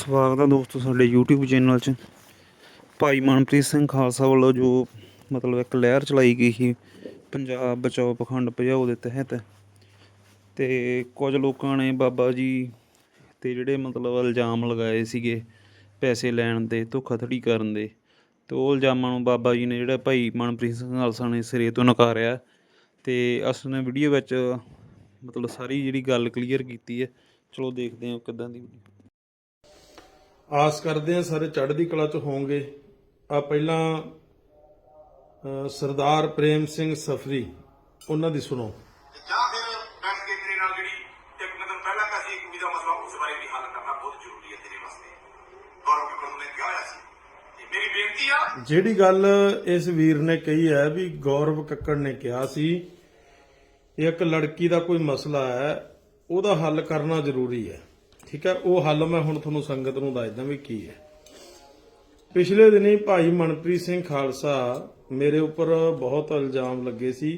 ਸਵਾਗਤ ਹੈ ਦੋਸਤੋ ਸਾਡੇ YouTube ਚੈਨਲ 'ਚ। ਭਾਈ ਮਨਪ੍ਰੀਤ ਸਿੰਘ ਖਾਲਸਾ ਵੱਲੋਂ ਜੋ ਮਤਲਬ ਇੱਕ ਲਹਿਰ ਚਲਾਈ ਗਈ ਸੀ, ਪੰਜਾਬ ਬਚਾਓ ਪਖੰਡ ਭਜਾਓ ਦੇ ਤਹਿਤ, ਤੇ ਕੁਝ ਲੋਕਾਂ ਨੇ ਬਾਬਾ ਜੀ ਤੇ ਜਿਹੜੇ ਮਤਲਬ ਇਲਜ਼ਾਮ ਲਗਾਏ ਸੀਗੇ ਪੈਸੇ ਲੈਣ ਦੇ, ਧੋਖਾਧੜੀ ਕਰਨ ਦੇ, ਤੇ ਉਹ ਇਲਜ਼ਾਮਾਂ ਨੂੰ ਬਾਬਾ ਜੀ ਨੇ ਜਿਹੜਾ ਭਾਈ ਮਨਪ੍ਰੀਤ ਸਿੰਘ ਖਾਲਸਾ ਨੇ ਸਿਰੇ ਤੋਂ ਨਕਾਰਿਆ, ਤੇ ਅਸ ਨੇ ਵੀਡੀਓ ਵਿੱਚ ਮਤਲਬ ਸਾਰੀ ਜਿਹੜੀ ਗੱਲ ਕਲੀਅਰ ਕੀਤੀ ਹੈ। ਚਲੋ ਦੇਖਦੇ ਹਾਂ ਕਿੱਦਾਂ ਦੀ ਆਸ ਕਰਦੇ ਆ ਸਾਰੇ ਚੜ੍ਹਦੀ ਕਲਾ ਚ ਹੋਵੋਗੇ। ਆ ਪਹਿਲਾਂ ਸਰਦਾਰ ਪ੍ਰੇਮ ਸਿੰਘ ਸਫਰੀ ਉਹਨਾਂ ਦੀ ਸੁਣੋ। ਜਾਂ ਫਿਰ ਬੈਠ ਕੇ ਤੇਰੇ ਨਾਲ ਜਿਹੜੀ ਇੱਕ ਮੈਂ ਤੈਨੂੰ ਪਹਿਲਾਂ ਕਿਹਾ ਸੀ ਇੱਕ ਵੀ ਦਾ ਮਸਲਾ ਉਸ ਬਾਰੇ ਵੀ ਹੱਲ ਕਰਨਾ ਬਹੁਤ ਜ਼ਰੂਰੀ ਹੈ ਤੇਰੇ ਵਾਸਤੇ। ਗੌਰਵ ਕਪੂਰ ਨੇ ਕਿਹਾ ਹੋਇਆ ਸੀ। ਤੇ ਮੇਰੀ ਬੇਨਤੀ ਆ ਜਿਹੜੀ ਗੱਲ ਇਸ ਵੀਰ ਨੇ ਕਹੀ ਹੈ ਵੀ ਗੌਰਵ ਕੱਕੜ ਨੇ ਕਿਹਾ ਸੀ ਇੱਕ ਲੜਕੀ ਦਾ ਕੋਈ ਮਸਲਾ ਹੈ ਉਹਦਾ ਹੱਲ ਕਰਨਾ ਜ਼ਰੂਰੀ ਹੈ। ਠੀਕ ਹੈ, ਉਹ ਹੱਲ ਮੈਂ ਹੁਣ ਤੁਹਾਨੂੰ ਸੰਗਤ ਨੂੰ ਦੱਸਦਾ ਵੀ ਕੀ ਹੈ। ਪਿਛਲੇ ਦਿਨੀ ਭਾਈ ਮਨਪ੍ਰੀਤ ਸਿੰਘ ਖਾਲਸਾ ਮੇਰੇ ਉੱਪਰ ਬਹੁਤ ਇਲਜ਼ਾਮ ਲੱਗੇ ਸੀ,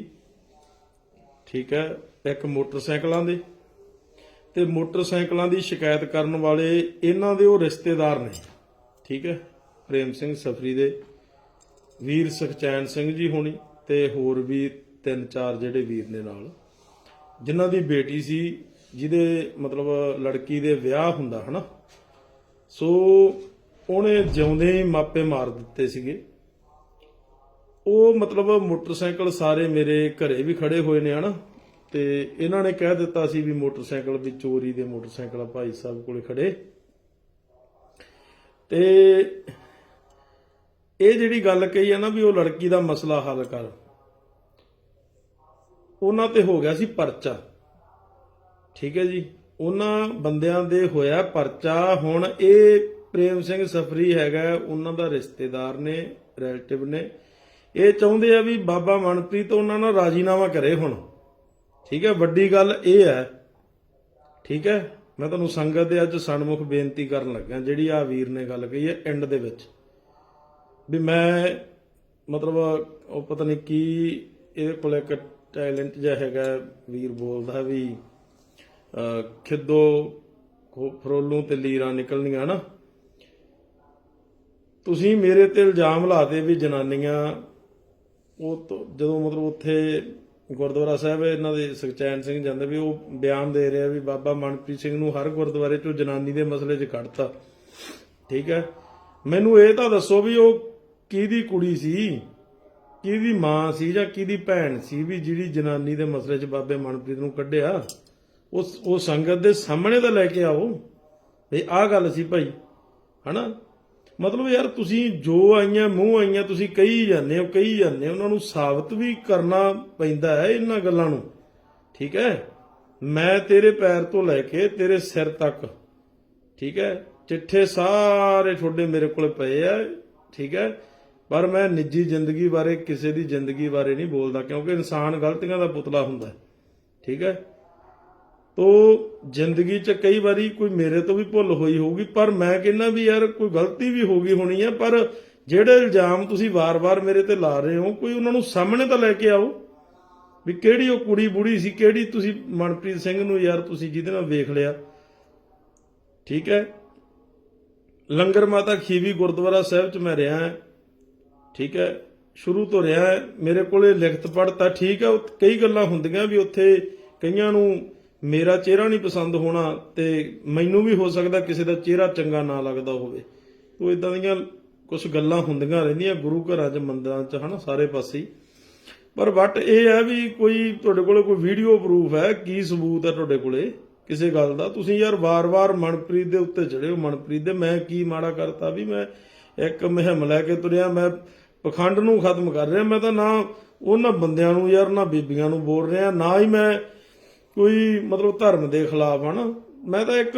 ਠੀਕ ਹੈ, ਇੱਕ ਮੋਟਰਸਾਈਕਲਾਂ ਦੇ। ਤੇ ਮੋਟਰਸਾਈਕਲਾਂ ਦੀ ਸ਼ਿਕਾਇਤ ਕਰਨ ਵਾਲੇ ਇਹਨਾਂ ਦੇ ਉਹ ਰਿਸ਼ਤੇਦਾਰ ਨੇ, ਠੀਕ ਹੈ, ਪ੍ਰੇਮ ਸਿੰਘ ਸਫਰੀ ਦੇ, ਵੀਰ ਸੁਖਚੈਨ ਸਿੰਘ ਜੀ ਹੋਣੀ ਤੇ ਹੋਰ ਵੀ ਤਿੰਨ ਚਾਰ ਜਿਹੜੇ ਵੀਰ ਨੇ ਨਾਲ, ਜਿਨ੍ਹਾਂ ਦੀ ਬੇਟੀ ਸੀ ਜਿਹਦੇ ਮਤਲਬ ਲੜਕੀ ਦੇ ਵਿਆਹ ਹੁੰਦਾ, ਹਨਾ? ਸੋ ਉਹਨੇ ਜਿਉਂਦੇ ਹੀ ਮਾਪੇ ਮਾਰ ਦਿੱਤੇ ਸੀਗੇ। ਉਹ ਮਤਲਬ ਮੋਟਰਸਾਈਕਲ ਸਾਰੇ ਮੇਰੇ ਘਰੇ ਵੀ ਖੜੇ ਹੋਏ ਨੇ, ਹਨਾ? ਤੇ ਇਹਨਾਂ ਨੇ ਕਹਿ ਦਿੱਤਾ ਸੀ ਵੀ ਮੋਟਰਸਾਈਕਲ ਵੀ ਚੋਰੀ ਦੇ ਮੋਟਰਸਾਈਕਲ ਭਾਈ ਸਾਹਿਬ ਕੋਲੇ ਖੜੇ। ਤੇ ਇਹ ਜਿਹੜੀ ਗੱਲ ਕਹੀ ਆ ਨਾ ਵੀ ਉਹ ਲੜਕੀ ਦਾ ਮਸਲਾ ਹੱਲ ਕਰ। ਉਹਨਾਂ ਤੇ ਹੋ ਗਿਆ ਸੀ ਪਰਚਾ। ਠੀਕ ਹੈ ਜੀ। ਉਹਨਾਂ ਬੰਦਿਆਂ ਦੇ ਹੋਇਆ ਪਰਚਾ। ਹੁਣ ਇਹ ਪ੍ਰੇਮ ਸਿੰਘ ਸਫਰੀ ਹੈਗਾ, ਉਹਨਾਂ ਦਾ ਰਿਸ਼ਤੇਦਾਰ ਨੇ ਰਿਲੇਟਿਵ ਨੇ। ਇਹ ਚਾਹੁੰਦੇ ਆ ਵੀ ਬਾਬਾ ਮਨਪ੍ਰੀਤ ਉਹਨਾਂ ਨਾਲ ਰਾਜੀਨਾਮਾ ਕਰੇ ਹੁਣ। ਠੀਕ ਹੈ, ਵੱਡੀ ਗੱਲ ਇਹ ਹੈ। ਠੀਕ ਹੈ, ਮੈਂ ਤੁਹਾਨੂੰ ਸੰਗਤ ਦੇ ਅੱਜ ਸਨਮੁਖ ਬੇਨਤੀ ਕਰਨ ਲੱਗਾ ਜਿਹੜੀ ਆ ਵੀਰ ਨੇ ਗੱਲ ਕਹੀ ਹੈ ਐਂਡ ਦੇ ਵਿੱਚ। ਵੀ ਮੈਂ, ਮਤਲਬ, ਉਹ ਪਤਾ ਨਹੀਂ ਕੀ, ਇਹਦੇ ਕੋਲ ਇੱਕ ਟੈਲੈਂਟ ਜਿਹਾ ਹੈਗਾ, ਵੀਰ ਬੋਲਦਾ ਵੀ ਖਿੱਦੋ, ਖੋ- ਫਰੋਲੂ ਤੇ ਲੀਰਾਂ ਨਿਕਲਣੀਆਂ ਨਾ। ਤੁਸੀਂ ਮੇਰੇ ਤੇ ਇਲਜ਼ਾਮ ਲਾਦੇ ਵੀ ਜਨਾਨੀਆਂ, ਉਹ ਜਦੋਂ ਮਤਲਬ ਉੱਥੇ ਗੁਰਦੁਆਰਾ ਸਾਹਿਬ ਇਹਨਾਂ ਦੇ ਸੁਖਚੈਨ ਸਿੰਘ ਜਾਂਦੇ ਵੀ ਉਹ ਬਿਆਨ ਦੇ ਰਿਹਾ ਵੀ ਬਾਬਾ ਮਨਪ੍ਰੀਤ ਸਿੰਘ ਨੂੰ ਹਰ ਗੁਰਦੁਆਰੇ ਚੋਂ ਜਨਾਨੀ ਦੇ ਮਸਲੇ 'ਚ ਕੱਢਤਾ। ਠੀਕ ਹੈ? ਮੈਨੂੰ ਇਹ ਤਾਂ ਦੱਸੋ ਵੀ ਉਹ ਕਿਹਦੀ ਕੁੜੀ ਸੀ? ਕਿਹਦੀ ਮਾਂ ਸੀ ਜਾਂ ਕਿਹਦੀ ਭੈਣ ਸੀ ਵੀ ਜਿਹੜੀ ਜਨਾਨੀ ਦੇ ਮਸਲੇ 'ਚ ਬਾਬੇ ਮਨਪ੍ਰੀਤ ਨੂੰ ਕੱਢਿਆ? ਉਸ ਉਹ ਸੰਗਤ ਦੇ ਸਾਹਮਣੇ ਤਾਂ ਲੈ ਕੇ ਆਓ। ਵੀ ਆਹ ਗੱਲ ਸੀ ਭਾਈ, ਹਨਾ? ਮਤਲਬ ਯਾਰ ਤੁਸੀਂ ਜੋ ਆਈਆਂ, ਮੂੰਹ ਆਈਆਂ, ਤੁਸੀਂ ਕਹੀ ਜਾਂਦੇ ਹੋ, ਕਹੀ ਜਾਂਦੇ ਹੋ, ਉਹਨਾਂ ਨੂੰ ਸਾਬਤ ਵੀ ਕਰਨਾ ਪੈਂਦਾ ਹੈ ਇਹਨਾਂ ਗੱਲਾਂ ਨੂੰ। ਠੀਕ ਹੈ? ਮੈਂ ਤੇਰੇ ਪੈਰ ਤੋਂ ਲੈ ਕੇ ਤੇਰੇ ਸਿਰ ਤੱਕ, ਠੀਕ ਹੈ? ਚਿੱਠੇ ਸਾਰੇ ਤੁਹਾਡੇ ਮੇਰੇ ਕੋਲ ਪਏ ਆ, ਠੀਕ ਹੈ? ਪਰ ਮੈਂ ਨਿੱਜੀ ਜ਼ਿੰਦਗੀ ਬਾਰੇ ਕਿਸੇ ਦੀ ਜ਼ਿੰਦਗੀ ਬਾਰੇ ਨਹੀਂ ਬੋਲਦਾ, ਕਿਉਂਕਿ ਇਨਸਾਨ ਗਲਤੀਆਂ ਦਾ ਪੁਤਲਾ ਹੁੰਦਾ ਠੀਕ ਹੈ? ਤੋ ਜ਼ਿੰਦਗੀ 'ਚ ਕਈ ਵਾਰੀ ਕੋਈ ਮੇਰੇ ਤੋਂ ਵੀ ਭੁੱਲ ਹੋਈ ਹੋਊਗੀ, ਪਰ ਮੈਂ ਕਹਿੰਦਾ ਵੀ ਯਾਰ ਕੋਈ ਗਲਤੀ ਵੀ ਹੋ ਗਈ ਹੋਣੀ ਹੈ ਪਰ ਜਿਹੜੇ ਇਲਜ਼ਾਮ ਤੁਸੀਂ ਵਾਰ-ਵਾਰ ਮੇਰੇ ਤੇ ਲਾ ਰਹੇ ਹੋ, ਕੋਈ ਉਹਨਾਂ ਨੂੰ ਸਾਹਮਣੇ ਤਾਂ ਲੈ ਕੇ ਆਓ ਵੀ ਕਿਹੜੀ ਉਹ ਕੁੜੀ ਬੁੜੀ ਸੀ, ਕਿਹੜੀ ਤੁਸੀਂ ਮਨਪ੍ਰੀਤ ਸਿੰਘ ਨੂੰ ਯਾਰ ਤੁਸੀਂ ਜਿਹਦੇ ਨਾਲ ਵੇਖ ਲਿਆ। ਠੀਕ ਹੈ? ਲੰਗਰ ਮਾਤਾ ਖੀਵੀ ਗੁਰਦੁਆਰਾ ਸਾਹਿਬ 'ਚ ਮੈਂ ਰਿਹਾ ਹਾਂ। ਠੀਕ ਹੈ? ਸ਼ੁਰੂ ਤੋਂ ਰਿਹਾ ਹੈ। ਮੇਰੇ ਕੋਲੇ ਲਿਖਤ ਪੜ੍ਹਤਾ ਠੀਕ ਹੈ ਕਈ ਗੱਲਾਂ ਹੁੰਦੀਆਂ ਵੀ ਉੱਥੇ ਕਈਆਂ ਨੂੰ ਮੇਰਾ ਚਿਹਰਾ ਨਹੀਂ ਪਸੰਦ ਹੋਣਾ ਤੇ ਮੈਨੂੰ ਵੀ ਹੋ ਸਕਦਾ ਕਿਸੇ ਦਾ ਚਿਹਰਾ ਚੰਗਾ ਨਾ ਲੱਗਦਾ ਹੋਵੇ। ਉਹ ਇਦਾਂ ਦੀਆਂ ਕੁਝ ਗੱਲਾਂ ਹੁੰਦੀਆਂ ਰਹਿੰਦੀਆਂ ਗੁਰੂ ਘਰਾਂ 'ਚ, ਮੰਦਰਾਂ 'ਚ, ਹਨਾ, ਸਾਰੇ ਪਾਸੇ। ਪਰ ਬਟ ਇਹ ਹੈ ਵੀ ਕੋਈ ਤੁਹਾਡੇ ਕੋਲੇ ਕੋਈ ਵੀਡੀਓ ਪ੍ਰੂਫ ਹੈ, ਕੀ ਸਬੂਤ ਹੈ ਤੁਹਾਡੇ ਕੋਲੇ ਕਿਸੇ ਗੱਲ ਦਾ? ਤੁਸੀਂ ਯਾਰ ਵਾਰ-ਵਾਰ ਮਨਪ੍ਰੀਤ ਦੇ ਉੱਤੇ ਚੜੇ ਹੋ, ਮਨਪ੍ਰੀਤ ਦੇ, ਮੈਂ ਕੀ ਮਾੜਾ ਕਰਤਾ ਵੀ ਮੈਂ ਇੱਕ ਮੁਹਿੰਮ ਲੈ ਕੇ ਤੁਰਿਆ, ਮੈਂ ਪਖੰਡ ਨੂੰ ਖਤਮ ਕਰ ਰਿਹਾ, ਮੈਂ ਤਾਂ ਨਾ ਉਹਨਾਂ ਬੰਦਿਆਂ ਨੂੰ ਯਾਰ, ਨਾ ਬੀਬੀਆਂ ਨੂੰ ਬੋਲ ਰਿਹਾ, ਨਾ ਹੀ ਮੈਂ ਕੋਈ ਮਤਲਬ ਧਰਮ ਦੇ ਖਿਲਾਫ ਹਨ। ਮੈਂ ਤਾਂ ਇੱਕ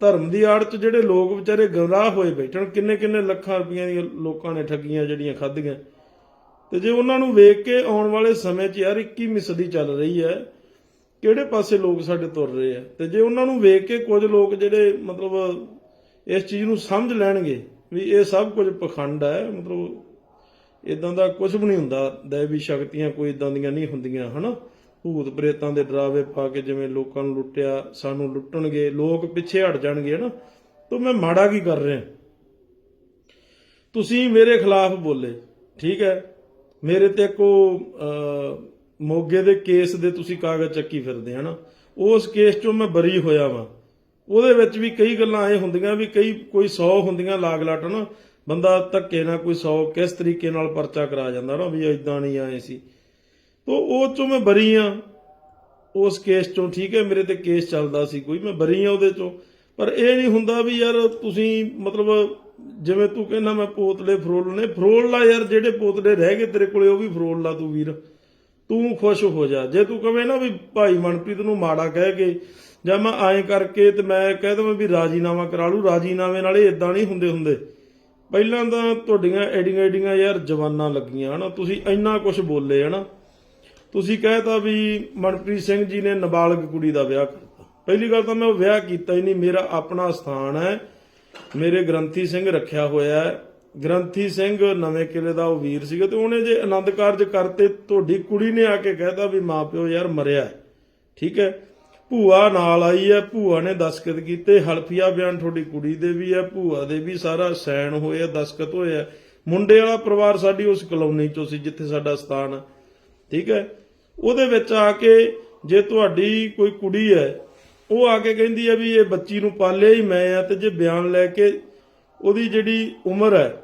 ਧਰਮ ਦੀ ਆੜ ਚ ਜਿਹੜੇ ਲੋਕ ਵਿਚਾਰੇ ਗਮਰਾਹ ਹੋਏ ਬੈਠਣ ਕਿੰਨੇ ਕਿੰਨੇ ਲੱਖਾਂ ਰੁਪਈਆਂ ਦੀਆਂ ਲੋਕਾਂ ਨੇ ਠੱਗੀਆਂ ਜਿਹੜੀਆਂ ਖਾਧੀਆਂ। ਤੇ ਜੇ ਉਹਨਾਂ ਨੂੰ ਵੇਖ ਕੇ ਆਉਣ ਵਾਲੇ ਸਮੇਂ 'ਚ ਯਾਰ 21ਵੀਂ ਸਦੀ ਚੱਲ ਰਹੀ ਹੈ, ਕਿਹੜੇ ਪਾਸੇ ਲੋਕ ਸਾਡੇ ਤੁਰ ਰਹੇ ਆ ਤੇ ਜੇ ਉਹਨਾਂ ਨੂੰ ਵੇਖ ਕੇ ਕੁਝ ਲੋਕ ਜਿਹੜੇ ਮਤਲਬ ਇਸ ਚੀਜ਼ ਨੂੰ ਸਮਝ ਲੈਣਗੇ ਵੀ ਇਹ ਸਭ ਕੁਝ ਪਖੰਡ ਹੈ, ਮਤਲਬ ਇਦਾਂ ਦਾ ਕੁਝ ਵੀ ਨਹੀਂ ਹੁੰਦਾ ਦੈਵੀ ਸ਼ਕਤੀਆਂ ਕੋਈ ਇਦਾਂ ਦੀਆਂ ਨਹੀਂ ਹੁੰਦੀਆਂ, ਹਨਾ? ਭੂਤ ਪ੍ਰੇਤਾਂ ਦੇ ਡਰਾਵੇ ਪਾ ਕੇ ਜਿਵੇਂ ਲੋਕਾਂ ਨੂੰ ਲੁੱਟਿਆ, ਸਾਨੂੰ ਲੁੱਟਣਗੇ, ਲੋਕ ਪਿੱਛੇ ਹਟ ਜਾਣਗੇ, ਹਨਾ? ਤਾਂ ਮੈਂ ਮਾੜਾ ਕੀ ਕਰ ਰਿਹਾ? ਤੁਸੀਂ ਮੇਰੇ ਖਿਲਾਫ ਬੋਲੇ, ਠੀਕ ਹੈ? ਮੇਰੇ ਤੇ ਕੋ ਮੋਗੇ ਦੇ ਕੇਸ ਦੇ ਤੁਸੀਂ ਕਾਗਜ਼ ਚੱਕੀ ਫਿਰਦੇ, ਹਨਾ? ਉਸ ਕੇਸ ਚੋਂ ਮੈਂ ਬਰੀ ਹੋਇਆ ਵਾਂ। ਉਹਦੇ ਵਿੱਚ ਵੀ ਕਈ ਗੱਲਾਂ ਐ ਹੁੰਦੀਆਂ ਵੀ ਕਈ, ਕੋਈ 100 ਹੁੰਦੀਆਂ ਲਾਗ ਲਾਟ ਨਾ ਬੰਦਾ ਧੱਕੇ ਨਾਲ ਕੋਈ 100 ਕਿਸ ਤਰੀਕੇ ਨਾਲ ਪਰਚਾ ਕਰਾ ਜਾਂਦਾ ਨਾ ਵੀ ਇਦਾਂ ਨਹੀਂ ਆਏ ਸੀ। ਤੋ ਉਹ ਚੋਂ ਮੈਂ ਬਰੀ ਆ। ਉਸ ਕੇਸ ਚੋਂ, ਠੀਕ ਹੈ, ਮੇਰੇ ਤੇ ਕੇਸ ਚੱਲਦਾ ਸੀ ਕੋਈ, ਮੈਂ ਬਰੀ ਆ ਉਹਦੇ ਚੋਂ। ਪਰ ਇਹ ਨਹੀਂ ਹੁੰਦਾ ਵੀ ਯਾਰ ਤੁਸੀਂ ਮਤਲਬ ਜਿਵੇਂ ਤੂੰ ਕਹਿੰਦਾ ਮੈਂ ਪੋਤਲੇ ਫਰੋਲਣੇ ਫਰੋਲ ਲਾ ਯਾਰ, ਜਿਹੜੇ ਪੋਤਲੇ ਰਹਿ ਗਏ ਤੇਰੇ ਕੋਲੇ, ਉਹ ਵੀ ਫਰੋਲ ਲਾ ਤੂੰ ਵੀਰ। ਤੂੰ ਖੁਸ਼ ਹੋ ਜਾ। ਜੇ ਤੂੰ ਕਵੇਂ ਨਾ ਵੀ ਭਾਈ ਮਨਪ੍ਰੀਤ ਨੂੰ ਮਾੜਾ ਕਹਿ ਕੇ, ਜਾਂ ਮੈਂ ਐਂ ਕਰਕੇ ਤੇ ਮੈਂ ਕਹਿ ਦਵਾਂ ਵੀ ਰਾਜੀਨਾਮਾ ਕਰਾ ਲੂ ਰਾਜੀਨਾਮੇ ਨਾਲ ਇਹ ਇਦਾਂ ਨਹੀਂ ਹੁੰਦੇ ਹੁੰਦੇ। ਪਹਿਲਾਂ ਤਾਂ ਤੁਹਾਡੀਆਂ ਐਡੀਆਂ ਐਡੀਆਂ ਯਾਰ ਜਵਾਨਾਂ ਲੱਗੀਆਂ, ਹਨਾ? ਤੁਸੀਂ ਇੰਨਾ ਕੁਝ ਬੋਲੇ, ਹਨਾ? ਤੁਸੀਂ ਕਹਿਤਾ ਵੀ ਮਨਪ੍ਰੀਤ ਸਿੰਘ ਜੀ ਨੇ ਨਾਬਾਲਗ ਕੁੜੀ ਦਾ ਵਿਆਹ ਕਰਤਾ। ਪਹਿਲੀ ਗੱਲ ਤਾਂ ਮੈਂ ਉਹ ਵਿਆਹ ਕੀਤਾ ਹੀ ਨਹੀਂ, ਮੇਰਾ ਆਪਣਾ ਸਥਾਨ ਹੈ, ਮੇਰੇ ਗ੍ਰੰਥੀ ਸਿੰਘ ਰੱਖਿਆ ਹੋਇਆ ਹੈ। ਗ੍ਰੰਥੀ ਸਿੰਘ ਨਵੇਂ ਕਿਲੇ ਦਾ ਉਹ ਵੀਰ ਸੀਗਾ ਤੇ ਉਹਨੇ ਜੇ ਆਨੰਦ ਕਾਰਜ ਕਰਤੇ, ਤੁਹਾਡੀ ਕੁੜੀ ਨੇ ਆ ਕੇ ਕਹਿਤਾ ਵੀ ਮਾਪਿਓ ਯਾਰ ਮਰਿਆ ਠੀਕ ਹੈ? ਭੂਆ ਨਾਲ ਆਈ ਹੈ, ਭੂਆ ਨੇ ਦਸਖਤ ਕੀਤੇ, ਹਲਫੀਆ ਬਿਆਨ ਤੁਹਾਡੀ ਕੁੜੀ ਦੇ ਵੀ ਹੈ, ਭੂਆ ਦੇ ਵੀ ਸਾਰਾ ਸਾਈਨ ਹੋਏ ਆ ਦਸਖਤ ਹੋਇਆ। ਮੁੰਡੇ ਵਾਲਾ ਪਰਿਵਾਰ ਸਾਡੀ ਉਸ ਕਲੋਨੀ ਚੋਂ ਸੀ ਜਿੱਥੇ ਸਾਡਾ ਸਥਾਨ ਹੈ। ਠੀਕ ਹੈ? ਉਹਦੇ ਵਿੱਚ ਆ ਕੇ ਜੇ ਤੁਹਾਡੀ ਕੋਈ ਕੁੜੀ ਹੈ, ਉਹ ਆ ਕੇ ਕਹਿੰਦੀ ਹੈ ਵੀ ਇਹ ਬੱਚੀ ਨੂੰ ਪਾਲਿਆ ਹੀ ਮੈਂ ਆ ਤੇ ਜੇ ਬਿਆਨ ਲੈ ਕੇ ਉਹਦੀ ਜਿਹੜੀ ਉਮਰ ਹੈ,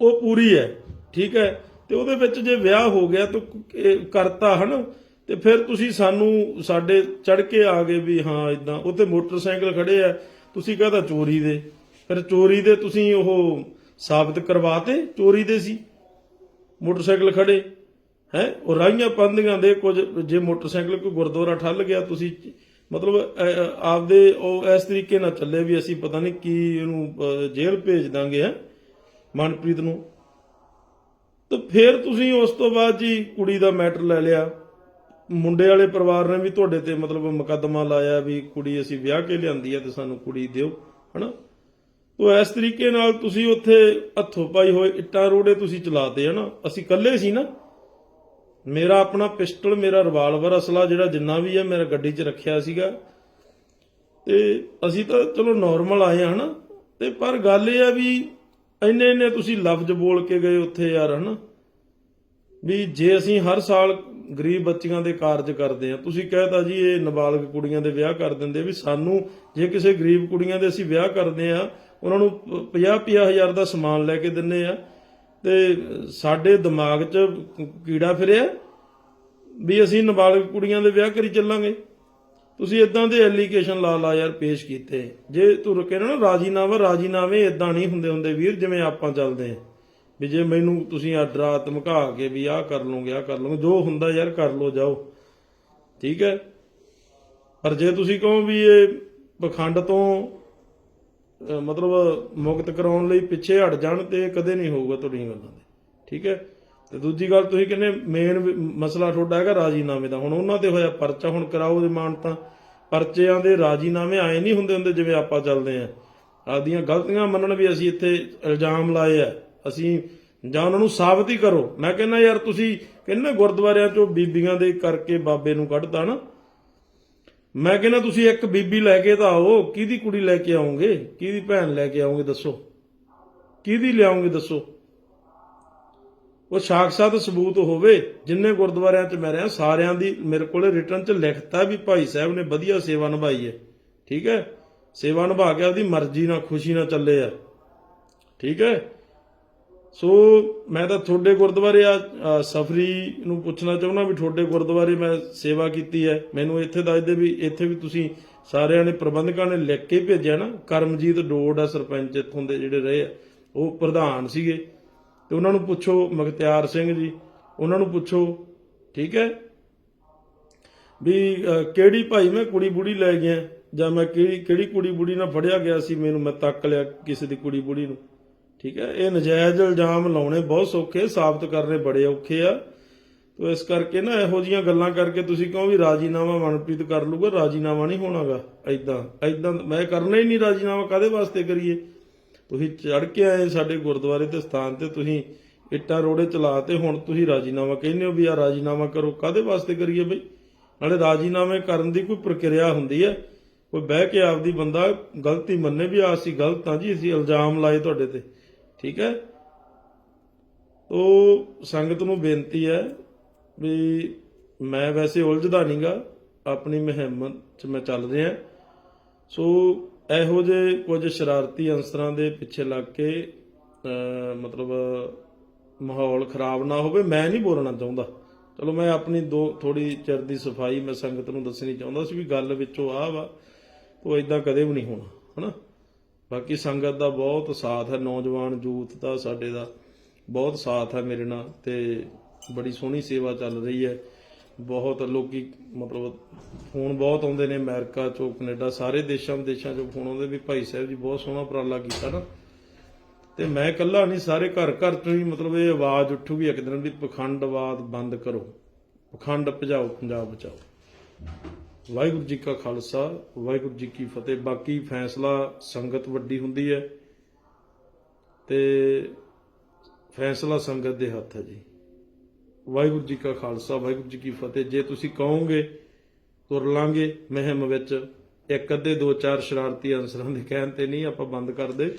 ਉਹ ਪੂਰੀ ਹੈ, ਠੀਕ ਹੈ? ਤੇ ਉਹਦੇ ਵਿੱਚ ਜੇ ਵਿਆਹ ਹੋ ਗਿਆ ਤਾਂ ਇਹ ਕਰਤਾ ਹਨ? ਤੇ ਫਿਰ ਤੁਸੀਂ ਸਾਨੂੰ, ਸਾਡੇ ਚੜ ਕੇ ਆ ਗਏ ਵੀ ਹਾਂ ਇਦਾਂ ਉੱਥੇ ਮੋਟਰਸਾਈਕਲ ਖੜੇ ਆ, ਤੁਸੀਂ ਕਹਦਾ ਚੋਰੀ ਦੇ? ਫਿਰ ਚੋਰੀ ਦੇ ਤੁਸੀਂ ਉਹ ਸਾਬਤ ਕਰਵਾਤੇ ਚੋਰੀ ਦੇ ਸੀ। ਮੋਟਰਸਾਈਕਲ ਖੜੇ। ਹੈ? ਉਹ ਰਾਈਆਂ ਪੰਦੀਆਂ ਦੇ ਕੁਝ ਜੇ ਮੋਟਰਸਾਈਕਲ ਕੋਈ ਗੁਰਦੁਆਰਾ ਠੱਲ ਗਿਆ ਤੁਸੀਂ ਮਤਲਬ ਆਪਦੇ ਉਹ ਇਸ ਤਰੀਕੇ ਨਾਲ ਚੱਲੇ ਵੀ ਅਸੀਂ ਪਤਾ ਨਹੀਂ ਕੀ ਇਹਨੂੰ ਅ, ਜੇਲ੍ਹ ਭੇਜ ਦਾਂਗੇ ਹੈ? ਮਨਪ੍ਰੀਤ ਨੂੰ। ਤਾਂ ਫਿਰ ਤੁਸੀਂ ਉਸ ਤੋਂ ਬਾਅਦ ਜੀ ਕੁੜੀ ਦਾ ਮੈਟਰ ਲੈ ਲਿਆ। ਮੁੰਡੇ ਵਾਲੇ ਪਰਿਵਾਰ ਨੇ ਵੀ ਤੁਹਾਡੇ ਤੇ ਮਤਲਬ ਮੁਕੱਦਮਾ ਲਾਇਆ ਵੀ ਕੁੜੀ ਅਸੀਂ ਵਿਆਹ ਕੇ ਲਿਆਂਦੀ ਹੈ ਤੇ ਸਾਨੂੰ ਕੁੜੀ ਦਿਓ ਹਨਾ? ਤੋ ਇਸ ਤਰੀਕੇ ਨਾਲ ਤੁਸੀਂ ਉੱਥੇ ਹੱਥੋਂ ਪਾਈ ਹੋਏ ਇੱਟਾਂ ਰੋੜੇ ਤੁਸੀਂ ਚਲਾਤੇ ਹਨਾ? ਅਸੀਂ ਇਕੱਲੇ ਸੀ ਨਾ। ਮੇਰਾ ਆਪਣਾ ਪਿਸਟਲ, ਮੇਰਾ ਰਿਵਾਲਵਰ ਅਸਲਾ ਜਿਹੜਾ ਜਿੰਨਾ ਵੀ ਹੈ ਮੇਰਾ ਗੱਡੀ 'ਚ ਰੱਖਿਆ ਸੀਗਾ। ਤੇ ਅਸੀਂ ਤਾਂ ਚਲੋ ਨਾਰਮਲ ਆਏ ਹਾਂ ਹਨਾ ਤੇ ਪਰ ਗੱਲ ਇਹ ਆ ਵੀ ਇੰਨੇ ਇੰਨੇ ਤੁਸੀਂ ਲਫ਼ਜ਼ ਬੋਲ ਕੇ ਗਏ ਉੱਥੇ ਯਾਰ, ਹਨਾ? ਵੀ ਜੇ ਅਸੀਂ ਹਰ ਸਾਲ ਗਰੀਬ ਬੱਚੀਆਂ ਦੇ ਕਾਰਜ ਕਰਦੇ ਆ ਤੁਸੀਂ ਕਹਿਤਾ ਜੀ ਇਹ ਨਾਬਾਲਗ ਕੁੜੀਆਂ ਦੇ ਵਿਆਹ ਕਰ ਦਿੰਦੇ ਵੀ ਸਾਨੂੰ ਜੇ ਕਿਸੇ ਗਰੀਬ ਕੁੜੀਆਂ ਦੇ ਅਸੀਂ ਵਿਆਹ ਕਰਦੇ ਆ ਉਹਨਾਂ ਨੂੰ 50 ਹਜ਼ਾਰ ਦਾ ਸਮਾਨ ਲੈ ਕੇ ਦਿੰਨੇ ਆ ਤੇ ਸਾਡੇ ਦਿਮਾਗ 'ਚ ਕੀੜਾ ਫਿਰਿਆ ਵੀ ਅਸੀਂ ਨਾਬਾਲਗ ਕੁੜੀਆਂ ਦੇ ਵਿਆਹ ਕਰੀ ਚੱਲਾਂਗੇ। ਤੁਸੀਂ ਇਦਾਂ ਦੇ ਐਲੀਗੇਸ਼ਨ ਲਾ ਲਾ ਯਾਰ ਪੇਸ਼ ਕੀਤੇ। ਜੇ ਤੂੰ ਰੁਕੇ ਨਾ ਰਾਜੀਨਾਮਾ, ਰਾਜੀਨਾਮੇ ਇਦਾਂ ਨਹੀਂ ਹੁੰਦੇ ਹੁੰਦੇ ਵੀਰ, ਜਿਵੇਂ ਆਪਾਂ ਚੱਲਦੇ ਆ ਵੀ ਜੇ ਮੈਨੂੰ ਤੁਸੀਂ ਆਡਰਾ ਧਮਕਾ ਕੇ ਵੀ ਆਹ ਕਰ ਲਓਗੇ, ਆਹ ਕਰ ਲਓਗੇ, ਜੋ ਹੁੰਦਾ ਯਾਰ ਕਰ ਲਓ, ਜਾਓ। ਠੀਕ ਹੈ? ਪਰ ਜੇ ਤੁਸੀਂ ਕਹੋ ਵੀ ਇਹ ਪਖੰਡ ਤੋਂ ਮਤਲਬ ਮੁਕਤ ਕਰਾਉਣ ਲਈ ਪਿੱਛੇ ਹਟ ਜਾਣ ਤੇ ਕਦੇ ਨਹੀਂ ਹੋਊਗਾ ਤੁਹਾਡੀਆਂ ਗੱਲਾਂ ਦੇ ਠੀਕ ਹੈ? ਤੇ ਦੂਜੀ ਗੱਲ ਤੁਸੀਂ ਕਹਿੰਦੇ ਮੇਨ ਮਸਲਾ ਤੁਹਾਡਾ ਹੈਗਾ ਰਾਜੀਨਾਮੇ ਦਾ। ਹੁਣ ਉਹਨਾਂ ਤੇ ਹੋਇਆ ਪਰਚਾ, ਹੁਣ ਕਰਾਓ ਜਮਾਨਤਾਂ ਪਰਚਿਆਂ ਦੇ ਰਾਜੀਨਾਮੇ ਆਏ ਨਹੀਂ ਹੁੰਦੇ ਹੁੰਦੇ ਜਿਵੇਂ ਆਪਾਂ ਚੱਲਦੇ ਆ ਆਪਦੀਆਂ ਗਲਤੀਆਂ ਮੰਨਣ ਵੀ ਅਸੀਂ ਇੱਥੇ ਇਲਜ਼ਾਮ ਲਾਏ ਆ। ਅਸੀਂ ਜਾਂ ਉਹਨਾਂ ਨੂੰ ਸਾਬਤ ਹੀ ਕਰੋ। ਮੈਂ ਕਹਿੰਦਾ ਯਾਰ ਤੁਸੀਂ ਕਹਿੰਦੇ ਗੁਰਦੁਆਰਿਆਂ ਚੋਂ ਬੀਬੀਆਂ ਦੇ ਕਰਕੇ ਬਾਬੇ ਨੂੰ ਕੱਢਤਾ ਨਾ। ਮੈਂ ਕਹਿੰਦਾ ਤੁਸੀਂ ਇੱਕ ਬੀਬੀ ਲੈ ਕੇ ਤਾਂ ਆਓ, ਕਿਹਦੀ ਕੁੜੀ ਲੈ ਕੇ ਆਉਂਗੇ? ਕਿਹਦੀ ਭੈਣ ਲੈ ਕੇ ਆਉਂਗੇ ਦੱਸੋ? ਕਿਹਦੀ ਲਿਆਓਗੇ ਦੱਸੋ? ਉਹ ਸਾਖਸਾਤ ਸਬੂਤ ਹੋਵੇ, ਜਿੰਨੇ ਗੁਰਦੁਆਰਿਆਂ 'ਚ ਮੈਂ ਰਿਹਾ, ਸਾਰਿਆਂ ਦੀ ਮੇਰੇ ਕੋਲੇ ਰਿਟਰਨ 'ਚ ਲਿਖਤਾ ਵੀ ਭਾਈ ਸਾਹਿਬ ਨੇ ਵਧੀਆ ਸੇਵਾ ਨਿਭਾਈ ਹੈ। ਠੀਕ ਹੈ? ਸੇਵਾ ਨਿਭਾ ਕੇ ਆਪਦੀ ਮਰਜ਼ੀ ਨਾਲ, ਖੁਸ਼ੀ ਨਾਲ ਚੱਲੇ ਆ। ਠੀਕ ਹੈ? ਸੋ ਮੈਂ ਤਾਂ ਤੁਹਾਡੇ ਗੁਰਦੁਆਰੇ ਆ ਸਫਰੀ ਨੂੰ ਪੁੱਛਣਾ ਚਾਹੁੰਦਾ ਵੀ ਤੁਹਾਡੇ ਗੁਰਦੁਆਰੇ ਮੈਂ ਸੇਵਾ ਕੀਤੀ ਹੈ। ਮੈਨੂੰ ਇੱਥੇ ਦੱਸਦੇ ਵੀ ਇੱਥੇ ਵੀ ਤੁਸੀਂ ਸਾਰਿਆਂ ਨੇ ਪ੍ਰਬੰਧਕਾਂ ਨੇ ਲਿਖ ਕੇ ਭੇਜਿਆ ਨਾ, ਕਰਮਜੀਤ ਡੋੜ ਆ ਸਰਪੰਚ ਇੱਥੋਂ ਦੇ ਜਿਹੜੇ ਰਹੇ ਆ, ਉਹ ਪ੍ਰਧਾਨ ਸੀਗੇ। ਤੇ ਉਹਨਾਂ ਨੂੰ ਪੁੱਛੋ ਮਖਤਿਆਰ ਸਿੰਘ ਜੀ, ਉਹਨਾਂ ਨੂੰ ਪੁੱਛੋ, ਠੀਕ ਹੈ? ਵੀ ਕਿਹੜੀ ਭਾਈ ਮੈਂ ਕੁੜੀ ਬੁੜੀ ਲੈ ਗਿਆ ਜਾਂ ਮੈਂ ਕਿਹੜੀ ਕਿਹੜੀ ਕੁੜੀ ਬੁੜੀ ਨਾਲ ਫੜਿਆ ਗਿਆ ਸੀ, ਮੈਨੂੰ ਮੈਂ ਤੱਕ ਲਿਆ ਕਿਸੇ ਦੀ ਕੁੜੀ ਬੁੜੀ ਨੂੰ? ਠੀਕ ਹੈ? ਇਹ ਨਜਾਇਜ਼ ਇਲਜ਼ਾਮ ਲਾਉਣੇ ਬਹੁਤ ਸੌਖੇ, ਸਾਬਤ ਕਰਨੇ ਬੜੇ ਔਖੇ ਆ। ਤੋ ਇਸ ਕਰਕੇ ਨਾ ਇਹੋ ਜੀਆਂ ਗੱਲਾਂ ਕਰਕੇ ਤੁਸੀਂ ਕਹੋ ਵੀ ਰਾਜੀਨਾਮਾ ਮਨਪ੍ਰੀਤ ਕਰ ਲੂਗਾ, ਰਾਜੀਨਾਮਾ ਨਹੀਂ ਹੋਣਾਗਾ ਐਦਾਂ ਐਦਾਂ ਮੈਂ ਕਰਨਾ ਹੀ ਨਹੀਂ ਰਾਜੀਨਾਮਾ ਕਾਦੇ ਵਾਸਤੇ ਕਰੀਏ? ਤੁਸੀਂ ਚੜ ਕੇ ਆਏ ਸਾਡੇ ਗੁਰਦੁਆਰੇ ਤੇ ਸਥਾਨ ਤੇ, ਤੁਸੀਂ ਇੱਟਾਂ ਰੋੜੇ ਚਲਾ ਤੇ ਹੁਣ ਤੁਸੀਂ ਰਾਜੀਨਾਮਾ ਕਹਿੰਦੇ ਹੋ ਵੀ ਆ ਰਾਜੀਨਾਮਾ ਕਰੋ ਕਾਦੇ ਵਾਸਤੇ ਕਰੀਏ ਬਈ? ਨਾਲੇ ਰਾਜੀਨਾਮੇ ਕਰਨ ਦੀ ਕੋਈ ਪ੍ਰਕਿਰਿਆ ਹੁੰਦੀ ਹੈ। ਕੋਈ ਬਹਿ ਕੇ ਆਪਦੀ ਬੰਦਾ ਗਲਤੀ ਮੰਨੇ ਵੀ ਆ ਅਸੀਂ ਗਲਤ ਆ ਜੀ, ਅਸੀਂ ਇਲਜ਼ਾਮ ਲਾਏ ਤੁਹਾਡੇ ਤੇ। ਠੀਕ ਹੈ? ਤੋ ਸੰਗਤ ਨੂੰ ਬੇਨਤੀ ਹੈ ਵੀ ਮੈਂ ਵੈਸੇ ਉਲਝਦਾ ਨਹੀਂਗਾ, ਆਪਣੀ ਮੁਹਿੰਮ 'ਚ ਮੈਂ ਚੱਲ ਰਿਹਾ। ਸੋ ਇਹੋ ਜਿਹੇ ਕੁਝ ਸ਼ਰਾਰਤੀ ਅੰਸਰਾਂ ਦੇ ਪਿੱਛੇ ਲੱਗ ਕੇ ਮਤਲਬ ਮਾਹੌਲ ਖਰਾਬ ਨਾ ਹੋਵੇ, ਮੈਂ ਨਹੀਂ ਬੋਲਣਾ ਚਾਹੁੰਦਾ। ਚਲੋ ਮੈਂ ਆਪਣੀ ਦੋ ਥੋੜੀ ਚਿਰ ਦੀ ਸਫ਼ਾਈ ਮੈਂ ਸੰਗਤ ਨੂੰ ਦੱਸਣੀ ਚਾਹੁੰਦਾ ਸੀ ਵੀ ਗੱਲ ਵਿੱਚੋਂ ਆ ਵਾ ਉਹ ਇਦਾਂ ਕਦੇ ਵੀ ਨਹੀਂ ਹੋਣਾ, ਹਨਾ? ਬਾਕੀ ਸੰਗਤ ਦਾ ਬਹੁਤ ਸਾਥ ਹੈ, ਨੌਜਵਾਨ ਯੂਥ ਦਾ, ਸਾਡੇ ਦਾ ਬਹੁਤ ਸਾਥ ਹੈ ਮੇਰੇ ਨਾਲ ਤੇ ਬੜੀ ਸੋਹਣੀ ਸੇਵਾ ਚੱਲ ਰਹੀ ਹੈ। ਬਹੁਤ ਲੋਕੀ ਮਤਲਬ ਫੋਨ ਬਹੁਤ ਆਉਂਦੇ ਨੇ ਅਮਰੀਕਾ ਚੋਂ, ਕੈਨੇਡਾ, ਸਾਰੇ ਦੇਸ਼ਾਂ ਵਿਦੇਸ਼ਾਂ ਚੋਂ ਫੋਨ ਆਉਂਦੇ ਵੀ ਭਾਈ ਸਾਹਿਬ ਜੀ ਬਹੁਤ ਸੋਹਣਾ ਉਪਰਾਲਾ ਕੀਤਾ ਨਾ। ਤੇ ਮੈਂ ਇਕੱਲਾ ਨਹੀਂ, ਸਾਰੇ ਘਰ ਘਰ ਤੋਂ ਹੀ ਮਤਲਬ ਇਹ ਆਵਾਜ਼ ਉੱਠੂਗੀ ਇੱਕ ਦਿਨ ਵੀ ਪਖੰਡਵਾਦ ਬੰਦ ਕਰੋ, ਪਖੰਡ ਭਜਾਓ, ਪੰਜਾਬ ਬਚਾਓ। ਵਾਹਿਗੁਰੂ ਜੀ ਕਾ ਖਾਲਸਾ, ਵਾਹਿਗੁਰੂ ਜੀ ਕੀ ਫਤਿਹ। ਬਾਕੀ ਫੈਸਲਾ ਸੰਗਤ ਵੱਡੀ ਹੁੰਦੀ ਹੈ ਤੇ ਫੈਸਲਾ ਸੰਗਤ ਦੇ ਹੱਥ ਹੈ ਜੀ। ਵਾਹਿਗੁਰੂ ਜੀ ਕਾ ਖਾਲਸਾ, ਵਾਹਿਗੁਰੂ ਜੀ ਕੀ ਫਤਿਹ। ਜੇ ਤੁਸੀਂ ਕਹੋਗੇ, ਤੁਰ ਲਾਂਗੇ ਮਹਿਮ ਵਿੱਚ। ਇੱਕ ਅੱਧੇ ਦੋ ਚਾਰ ਸ਼ਰਾਰਤੀ ਅਨਸਰਾਂ ਦੇ ਕਹਿਣ ਤੇ ਨਹੀਂ, ਆਪਾਂ ਬੰਦ ਕਰਦੇ